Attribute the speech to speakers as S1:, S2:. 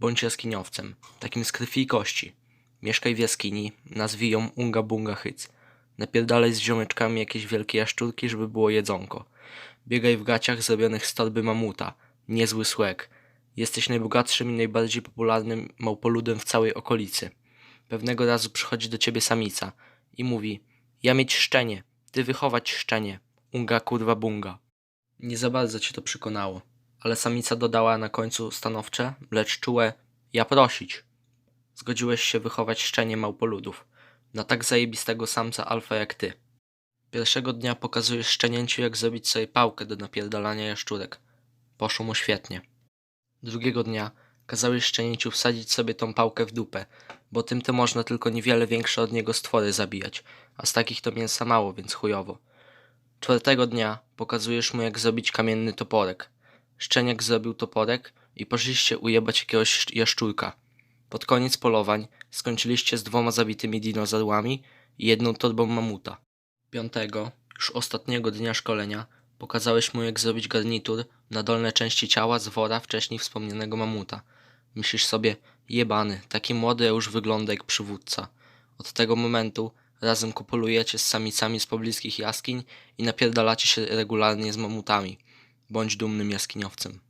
S1: Bądź jaskiniowcem, takim z krwi i kości. Mieszkaj w jaskini, nazwij ją Unga Bunga Hyc. Napierdalaj z ziomeczkami jakieś wielkie jaszczurki, żeby było jedzonko. Biegaj w gaciach zrobionych z torby mamuta. Niezły słek. Jesteś najbogatszym i najbardziej popularnym małpoludem w całej okolicy. Pewnego razu przychodzi do ciebie samica i mówi Ja mieć szczenie, ty wychować szczenie. Unga kurwa bunga. Nie za bardzo cię to przekonało, ale samica dodała na końcu stanowcze, lecz czułe Ja prosić. Zgodziłeś się wychować szczenie małpoludów. Na tak zajebistego samca alfa jak ty. Pierwszego dnia pokazujesz szczenięciu jak zrobić sobie pałkę do napierdalania jaszczurek. Poszło mu świetnie. Drugiego dnia kazałeś szczenięciu wsadzić sobie tą pałkę w dupę, bo tym to można tylko niewiele większe od niego stwory zabijać, a z takich to mięsa mało, więc chujowo. Czwartego dnia pokazujesz mu jak zrobić kamienny toporek. Szczeniak zrobił toporek i poszliście ujebać jakiegoś jaszczurka. Pod koniec polowań skończyliście z dwoma zabitymi dinozaurami i jedną torbą mamuta. Piątego, już ostatniego dnia szkolenia, pokazałeś mu jak zrobić garnitur na dolne części ciała z wora wcześniej wspomnianego mamuta. Myślisz sobie, jebany, taki młody już wygląda jak przywódca. Od tego momentu razem kopulujecie z samicami z pobliskich jaskiń i napierdalacie się regularnie z mamutami. Bądź dumnym jaskiniowcem.